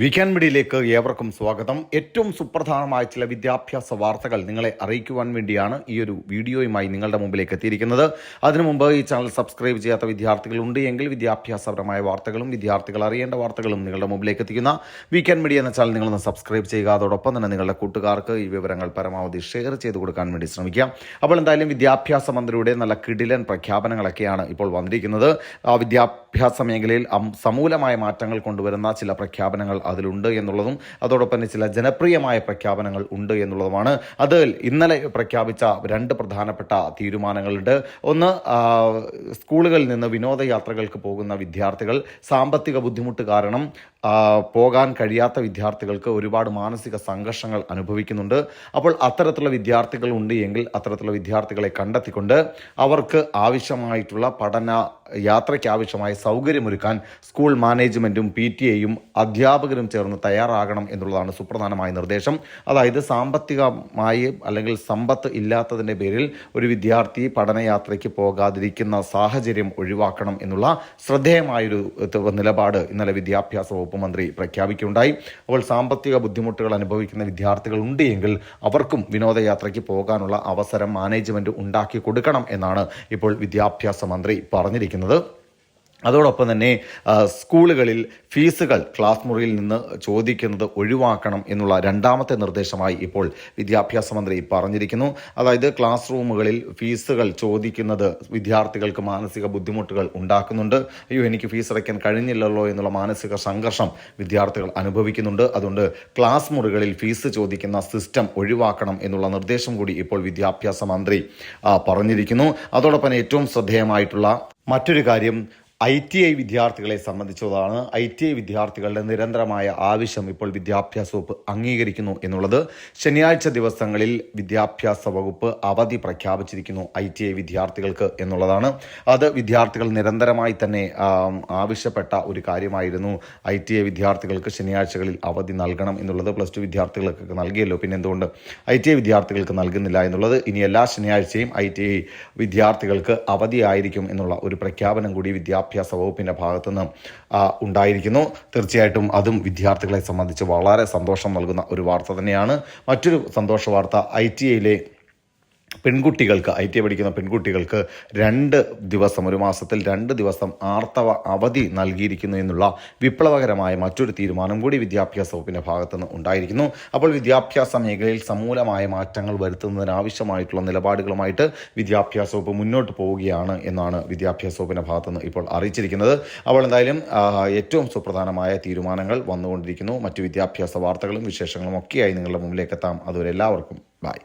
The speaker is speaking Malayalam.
വീക്കെൻഡ് മീഡിയയിലേക്ക് ഏവർക്കും സ്വാഗതം. ഏറ്റവും സുപ്രധാനമായ ചില വിദ്യാഭ്യാസ വാർത്തകൾ നിങ്ങളെ അറിയിക്കുവാൻ വേണ്ടിയാണ് ഈ ഒരു വീഡിയോയുമായി നിങ്ങളുടെ മുമ്പിലേക്ക് എത്തിയിരിക്കുന്നത്. അതിനു മുമ്പ് ഈ ചാനൽ സബ്സ്ക്രൈബ് ചെയ്യാത്ത വിദ്യാർത്ഥികളുണ്ട് എങ്കിൽ വിദ്യാഭ്യാസപരമായ വാർത്തകളും വിദ്യാർത്ഥികൾ അറിയേണ്ട വാർത്തകളും നിങ്ങളുടെ മുമ്പിലേക്ക് എത്തിക്കുന്ന വീക്കെൻഡ് മീഡിയ എന്ന ചാനൽ നിങ്ങളൊന്ന് സബ്സ്ക്രൈബ് ചെയ്യുക. അതോടൊപ്പം തന്നെ നിങ്ങളുടെ കൂട്ടുകാർക്ക് ഈ വിവരങ്ങൾ പരമാവധി ഷെയർ ചെയ്ത് കൊടുക്കാൻ വേണ്ടി ശ്രമിക്കുക അപ്പോൾ എന്തായാലും വിദ്യാഭ്യാസ മന്ത്രിയുടെ നല്ല കിടിലൻ പ്രഖ്യാപനങ്ങളൊക്കെയാണ് ഇപ്പോൾ വന്നിരിക്കുന്നത്. വിദ്യാഭ്യാസ മേഖലയിൽ സമൂലമായ മാറ്റങ്ങൾ കൊണ്ടുവരുന്ന ചില പ്രഖ്യാപനങ്ങൾ അതിലുണ്ട് എന്നുള്ളതും അതോടൊപ്പം തന്നെ ചില ജനപ്രിയമായ പ്രഖ്യാപനങ്ങൾ ഉണ്ട് എന്നുള്ളതുമാണ്. അതിൽ ഇന്നലെ പ്രഖ്യാപിച്ച രണ്ട് പ്രധാനപ്പെട്ട തീരുമാനങ്ങളുണ്ട്. ഒന്ന് സ്കൂളുകളിൽ നിന്ന് വിനോദയാത്രകൾക്ക് പോകുന്ന വിദ്യാർത്ഥികൾ സാമ്പത്തിക ബുദ്ധിമുട്ട് കാരണം പോകാൻ കഴിയാത്ത വിദ്യാർത്ഥികൾക്ക് ഒരുപാട് മാനസിക സംഘർഷങ്ങൾ അനുഭവിക്കുന്നുണ്ട്. അപ്പോൾ അത്തരത്തിലുള്ള വിദ്യാർത്ഥികൾ ഉണ്ട് എങ്കിൽ അത്തരത്തിലുള്ള വിദ്യാർത്ഥികളെ കണ്ടെത്തിക്കൊണ്ട് അവർക്ക് ആവശ്യമായിട്ടുള്ള പഠന യാത്രയ്ക്ക് ആവശ്യമായ സൗകര്യമൊരുക്കാൻ സ്കൂൾ മാനേജ്മെന്റും പി ടി എയും അധ്യാപകരും ചേർന്ന് തയ്യാറാകണം എന്നുള്ളതാണ് സുപ്രധാനമായ നിർദ്ദേശം. അതായത് സാമ്പത്തികമായി അല്ലെങ്കിൽ സമ്പത്ത് ഇല്ലാത്തതിന്റെ പേരിൽ ഒരു വിദ്യാർത്ഥി പഠനയാത്രയ്ക്ക് പോകാതിരിക്കുന്ന സാഹചര്യം ഒഴിവാക്കണം എന്നുള്ള ശ്രദ്ധേയമായൊരു നിലപാട് ഇന്നലെ വിദ്യാഭ്യാസ വകുപ്പ് മന്ത്രി പ്രഖ്യാപിക്കുകയുണ്ടായി. അപ്പോൾ സാമ്പത്തിക ബുദ്ധിമുട്ടുകൾ അനുഭവിക്കുന്ന വിദ്യാർത്ഥികൾ ഉണ്ടെങ്കിൽ അവർക്കും വിനോദയാത്രയ്ക്ക് പോകാനുള്ള അവസരം മാനേജ്മെന്റ് ഉണ്ടാക്കി കൊടുക്കണം എന്നാണ് ഇപ്പോൾ വിദ്യാഭ്യാസ മന്ത്രി പറഞ്ഞിരിക്കുന്നത്. പറയുന്നത് അതോടൊപ്പം തന്നെ സ്കൂളുകളിൽ ഫീസുകൾ ക്ലാസ് മുറിയിൽ നിന്ന് ചോദിക്കുന്നത് ഒഴിവാക്കണം എന്നുള്ള രണ്ടാമത്തെ നിർദ്ദേശമായി ഇപ്പോൾ വിദ്യാഭ്യാസ മന്ത്രി പറഞ്ഞിരിക്കുന്നു. അതായത് ക്ലാസ് റൂമുകളിൽ ഫീസുകൾ ചോദിക്കുന്നത് വിദ്യാർത്ഥികൾക്ക് മാനസിക ബുദ്ധിമുട്ടുകൾ ഉണ്ടാക്കുന്നുണ്ട്. അയ്യോ എനിക്ക് ഫീസ് അടയ്ക്കാൻ കഴിഞ്ഞില്ലല്ലോ എന്നുള്ള മാനസിക സംഘർഷം വിദ്യാർത്ഥികൾ അനുഭവിക്കുന്നുണ്ട്. അതുകൊണ്ട് ക്ലാസ് മുറികളിൽ ഫീസ് ചോദിക്കുന്ന സിസ്റ്റം ഒഴിവാക്കണം എന്നുള്ള നിർദ്ദേശം കൂടി ഇപ്പോൾ വിദ്യാഭ്യാസ മന്ത്രി പറഞ്ഞിരിക്കുന്നു. അതോടൊപ്പം ഏറ്റവും ശ്രദ്ധേയമായിട്ടുള്ള മറ്റൊരു കാര്യം ഐ ടി ഐ വിദ്യാർത്ഥികളെ സംബന്ധിച്ചതാണ് ഐ ടി ഐ വിദ്യാർത്ഥികളുടെ നിരന്തരമായ ആവശ്യം ഇപ്പോൾ വിദ്യാഭ്യാസ വകുപ്പ് അംഗീകരിക്കുന്നു എന്നുള്ളത്. ശനിയാഴ്ച ദിവസങ്ങളിൽ വിദ്യാഭ്യാസ വകുപ്പ് അവധി പ്രഖ്യാപിച്ചിരിക്കുന്നു ഐ ടി ഐ വിദ്യാർത്ഥികൾക്ക് എന്നുള്ളതാണ്. അത് വിദ്യാർത്ഥികൾ നിരന്തരമായി തന്നെ ആവശ്യപ്പെട്ട ഒരു കാര്യമായിരുന്നു. ഐ ടി ഐ വിദ്യാർത്ഥികൾക്ക് ശനിയാഴ്ചകളിൽ അവധി നൽകണം എന്നുള്ളത്. പ്ലസ് ടു വിദ്യാർത്ഥികൾക്കൊക്കെ നൽകിയല്ലോ. പിന്നെ എന്തുകൊണ്ട്? ഐ ടി ഐ വിദ്യാർത്ഥികൾക്ക് നൽകുന്നില്ല എന്നുള്ളത്. ഇനി എല്ലാ ശനിയാഴ്ചയും ഐ ടി ഐ വിദ്യാർത്ഥികൾക്ക് അവധിയായിരിക്കും എന്നുള്ള ഒരു പ്രഖ്യാപനം കൂടി വിദ്യാഭ്യാസ വകുപ്പിന്റെ ഭാഗത്തുനിന്ന് നിന്ന് ഉണ്ടായിരിക്കുന്നു. തീർച്ചയായിട്ടും അതും വിദ്യാർത്ഥികളെ സംബന്ധിച്ച് വളരെ സന്തോഷം നൽകുന്ന ഒരു വാർത്ത തന്നെയാണ്. മറ്റൊരു സന്തോഷ വാർത്ത ഐ ടി ഐയിലെ പെൺകുട്ടികൾക്ക് ഐ ടി പഠിക്കുന്ന പെൺകുട്ടികൾക്ക് രണ്ട് ദിവസം ഒരു മാസത്തിൽ രണ്ട് ദിവസം ആർത്തവ അവധി നൽകിയിരിക്കുന്നു എന്നുള്ള വിപ്ലവകരമായ മറ്റൊരു തീരുമാനം കൂടി വിദ്യാഭ്യാസ വകുപ്പിന്റെ ഭാഗത്തുനിന്ന് ഉണ്ടായിരിക്കുന്നു. അപ്പോൾ വിദ്യാഭ്യാസ മേഖലയിൽ സമൂലമായ മാറ്റങ്ങൾ വരുത്തുന്നതിനാവശ്യമായിട്ടുള്ള നിലപാടുകളുമായിട്ട് വിദ്യാഭ്യാസ വകുപ്പ് മുന്നോട്ട് പോവുകയാണ് എന്നാണ് വിദ്യാഭ്യാസ വകുപ്പിന്റെ ഭാഗത്തുനിന്ന് ഇപ്പോൾ അറിയിച്ചിരിക്കുന്നത്. അപ്പോൾ എന്തായാലും ഏറ്റവും സുപ്രധാനമായ തീരുമാനങ്ങൾ വന്നുകൊണ്ടിരിക്കുന്നു. മറ്റു വിദ്യാഭ്യാസ വാർത്തകളും വിശേഷങ്ങളും ഒക്കെയായി നിങ്ങളുടെ മുമ്പിലേക്ക് എത്താം. അതുവരെ എല്ലാവർക്കും ബൈ.